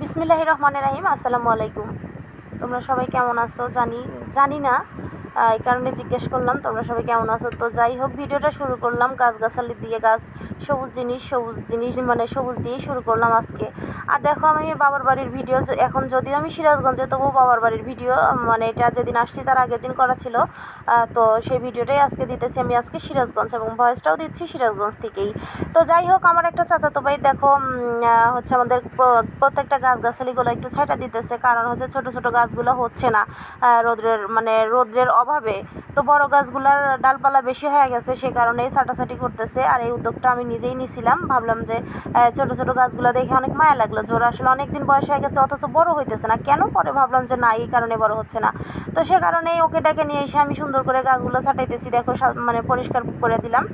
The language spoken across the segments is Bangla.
বিসমিল্লাহ রহমানের রাহিম আসসালামু আলাইকুম। তোমরা সবাই কেমন আছো? জানি জানি না। এই কারণে জিজ্ঞেস করলাম, তোমরা সবাই কেমন আছো? তো যাই হোক, ভিডিওটা শুরু করলাম, গাছগাছালি দিয়ে গাছ, সবুজ জিনিস সবুজ জিনিস মানে সবুজ দিয়েই শুরু করলাম আজকে। আর দেখো, আমি বাবার বাড়ির ভিডিও এখন যদিও আমি সিরাজগঞ্জে, তবুও বাবার বাড়ির ভিডিও মানে এটা যেদিন আসছি তার আগের দিন করা ছিল। তো সেই ভিডিওটাই আজকে দিতেছি আমি আজকে সিরাজগঞ্জ এবং ভয়েসটাও দিচ্ছি সিরাজগঞ্জ থেকেই। তো যাই হোক, আমার একটা চাচাতো ভাই দেখো হচ্ছে আমাদের প্র- প্রত্যেকটা গাছগাছালিগুলো একটু ছাইটা দিতেছে। কারণ হচ্ছে ছোট ছোট গাছগুলো হচ্ছে না। রোদ্রের মানে রোদ্রের অভাবে, তো বড় গাছগুলার ডালপালা বেশি হয়ে গেছে, সে কারণেই ছাটাছাটি করতেছে। আর এই উদ্যোগটা আমি নিজেই নিছিলাম। ভাবলাম যে ছোট ছোট গাছগুলো দেখে অনেক মায়া লাগল। যে আসলে অনেক দিন বয়স হয়ে গেছে, অথচ বড় হইতেছে না। কেন পরে ভাবলাম যে, না, এই কারণে বড় হচ্ছে না। তো সে কারণেই ওকে ডেকে নিয়ে এসে আমি সুন্দর করে গাছগুলো ছাটাইতেছি। দেখো মানে পরিষ্কার করে দিলাম।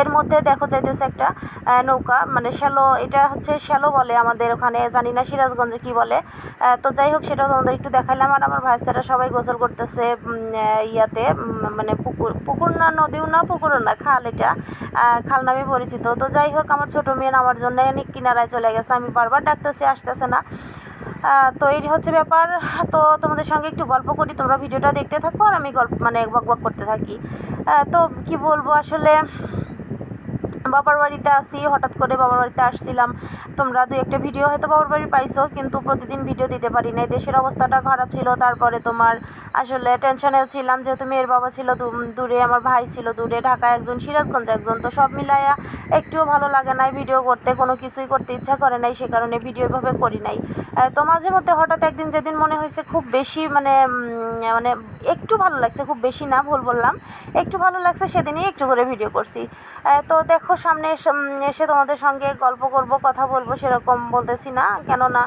এর মধ্যে দেখো যাইতেছে একটা নৌকা মানে শ্যালো, এটা হচ্ছে শ্যালো বলে আমাদের ওখানে, জানি না সিরাজগঞ্জে কি বলে। তো যাই হোক সেটাও তোমাদের একটু দেখাইলাম। আর আমার ভাইস্তারা সবাই গোসল করতেছে ইয়াতে মানে পুকুর পুকুর না, নদীও না, পুকুরও না, খাল এটা খাল নামে পরিচিত। তো যাই হোক, আমার ছোটো মেয়ে আমার জন্য অনেক কিনারায় চলে গেছে, আমি বারবার ডাকতেছি, আসতেছে না। তো এই হচ্ছে ব্যাপার। তো তোমাদের সঙ্গে একটু গল্প করি, তোমরা ভিডিওটা দেখতে থাকো, আর আমি গল্প মানে বক বক করতে থাকি। তো কি বলব, আসলে বাবার বাড়িতে আসি, হঠাৎ করে বাবার বাড়িতে আসছিলাম। তোমরা দু একটা ভিডিও হয়তো বাবার বাড়ি পাইছো, কিন্তু প্রতিদিন ভিডিও দিতে পারি নাই। দেশের অবস্থাটা খারাপ ছিল, তারপরে তোমার আসলে টেনশনে ছিলাম, যেহেতু মেয়ের বাবা ছিল দূরে, আমার ভাই ছিল দূরে, ঢাকায় একজন, সিরাজগঞ্জ একজন। তো সব মিলাইয়া একটুও ভালো লাগে নাই ভিডিও করতে, কোনো কিছুই করতে ইচ্ছা করে নাই, সে কারণে ভিডিও এভাবে করি নাই। তো মাঝে মধ্যে হঠাৎ একদিন যেদিন মনে হয়েছে খুব বেশি মানে মানে একটু ভালো লাগছে, খুব বেশি না ভুল বললাম, একটু ভালো লাগছে, সেদিনই একটু করে ভিডিও করছি। তো দেখো সামনে এসে তোমাদের সঙ্গে গল্প করব, কথা বলব, সেরকম বলতেছি না। কেননা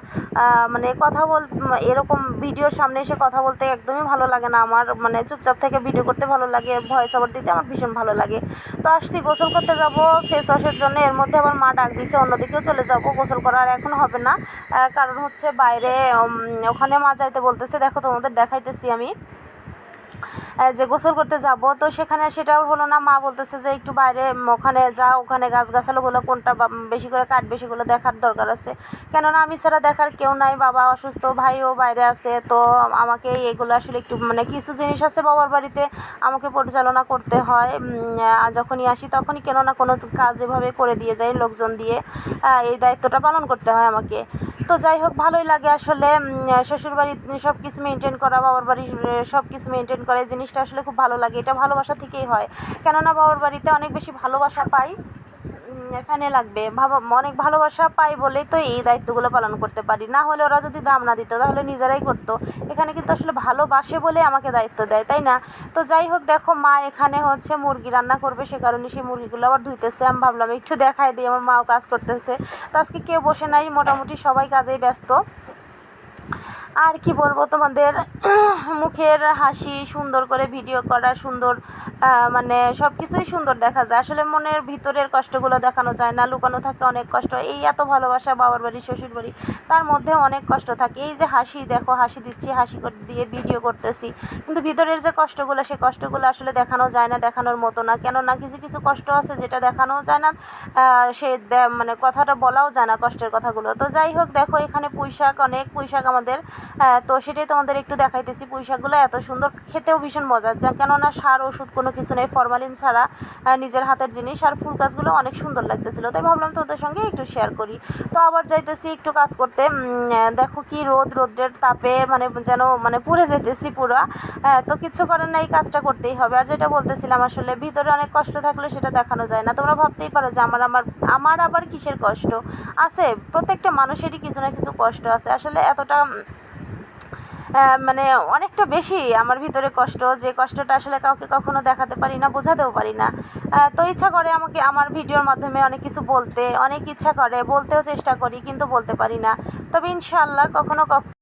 মানে কথা বল, এরকম ভিডিওর সামনে এসে কথা বলতে একদমই ভালো লাগে না। আমার মানে চুপচাপ থেকে ভিডিও করতে ভালো লাগে ভয়েস ওভার দিতে আমার ভীষণ ভালো লাগে। তো আসছি, গোসল করতে যাব ফেস ওয়াশের জন্য। এর মধ্যে আবার মা ডাক দিছে, অন্যদিকেও চলে যাব। গোসল করা আর এখন হবে না। কারণ হচ্ছে বাইরে ওখানে মা যাইতে বলতেছে। দেখো, তোমাদের দেখাইতেছি আমি। যে গোসল করতে যাব, তো সেখানে সেটাও হলো না। মা বলতেছে যে একটু বাইরে ওখানে যা, ওখানে গাছগাছালোগুলো কোনটা বেশি করে কাটবে সেগুলো দেখার দরকার আছে। কেননা আমি ছাড়া দেখার কেউ নাই, বাবা অসুস্থ, ভাইও বাইরে আছে, তো আমাকে এগুলো আসলে একটু মানে কিছু জিনিস আছে বাবার বাড়িতে, আমাকে পরিচালনা করতে হয় যখনই আসি তখনই কেন না কোনো কাজ এভাবে করে দিয়ে যায় লোকজন দিয়ে এই দায়িত্বটা পালন করতে হয় আমাকে। তো যাই হোক, ভালোই লাগে আসলে শ্বশুরবাড়ি সব কিছু মেনটেন করা, বাবার বাড়ি সব কিছু মেনটেন করা, এই জিনিসটা আসলে খুব ভালো লাগে, এটা ভালোবাসা থেকেই হয়। কেননা বাবার বাড়িতে অনেক বেশি ভালোবাসা পাই এখানে লাগবে। ভাবা, অনেক ভালোবাসা পাই বলেই তো এই দায়িত্বগুলো পালন করতে পারি। না হলে ওরা যদি দাম না দিত, তাহলে নিজেরাই করতো। এখানে কিন্তু আসলে ভালোবাসে বলে আমাকে দায়িত্ব দেয়, তাই না? তো যাই হোক, দেখো মা এখানে হচ্ছে মুরগি রান্না করবে, সে কারণে সেই মুরগিগুলো আবার ধুইতেছে। আমি ভাবলাম, একটু দেখাই দিই, আমার মাও কাজ করতেছে। তো আজকে কেউ বসে নাই, মোটামুটি সবাই কাজেই ব্যস্ত। আর কি বলব তোমাদের, মুখের হাসি সুন্দর করে ভিডিও করা, সুন্দর মানে সব কিছুই সুন্দর দেখা যায়। আসলে মনের ভিতরের কষ্টগুলো দেখানো যায় না, লুকানো থাকে অনেক কষ্ট। এই এত ভালোবাসা বাবার বাড়ি শ্বশুর বাড়ি তার মধ্যে অনেক কষ্ট থাকে। এই যে হাসি, দেখো হাসি দিচ্ছি, হাসি দিয়ে ভিডিও করতেছি। কিন্তু ভিতরের যে কষ্টগুলো সেই কষ্টগুলো আসলে দেখানো যায় না, দেখানোর মতো না। কেননা কিছু কিছু কষ্ট আছে যেটা দেখানোও যায় না সে মানে কথাটা বলাও যায় না কষ্টের কথাগুলো। তো যাই হোক, দেখো এখানে পুঁইশাক, অনেক পুঁইশাক আমাদের তো সেটাই তোমাদের একটু দেখাইতেছি পুঁইশাকগুলো। এত সুন্দর, খেতেও ভীষণ মজার। যা কেননা সার, ওষুধ কোনো কিছু নেই ফরমালিন ছাড়া নিজের হাতের জিনিস। আর ফুল গাছগুলো অনেক সুন্দর লাগতেছিল, তাই ভাবলাম তোমাদের সঙ্গে একটু শেয়ার করি। তো আবার যাইতেছি একটু কাজ করতে। দেখো কি রোদ, রোদ্রের তাপে মানে যেন মানে পুড়ে যেতেছি পুরো। তো কিছু করার নাই এই কাজটা করতেই হবে। আর যেটা বলতেছিলাম আসলে, ভিতরে অনেক কষ্ট থাকলে সেটা দেখানো যায় না। তোমরা ভাবতেই পারো যে আমার আমার আমার আবার কিসের কষ্ট? আছে, প্রত্যেকটা মানুষেরই কিছু না কিছু কষ্ট আছে। আসলে এতটা মানে অনেকটা বেশি আমার ভিতরে কষ্ট, যে কষ্টটা আসলে কাউকে কখনো দেখাতে পারি না, বোঝাতেও পারি না। তো ইচ্ছা করে আমাকে আমার ভিডিওর মাধ্যমে অনেক কিছু বলতে, অনেক ইচ্ছা করে, বলতেও চেষ্টা করি, কিন্তু বলতে পারি না। তবে ইনশাল্লাহ কখনো কখনো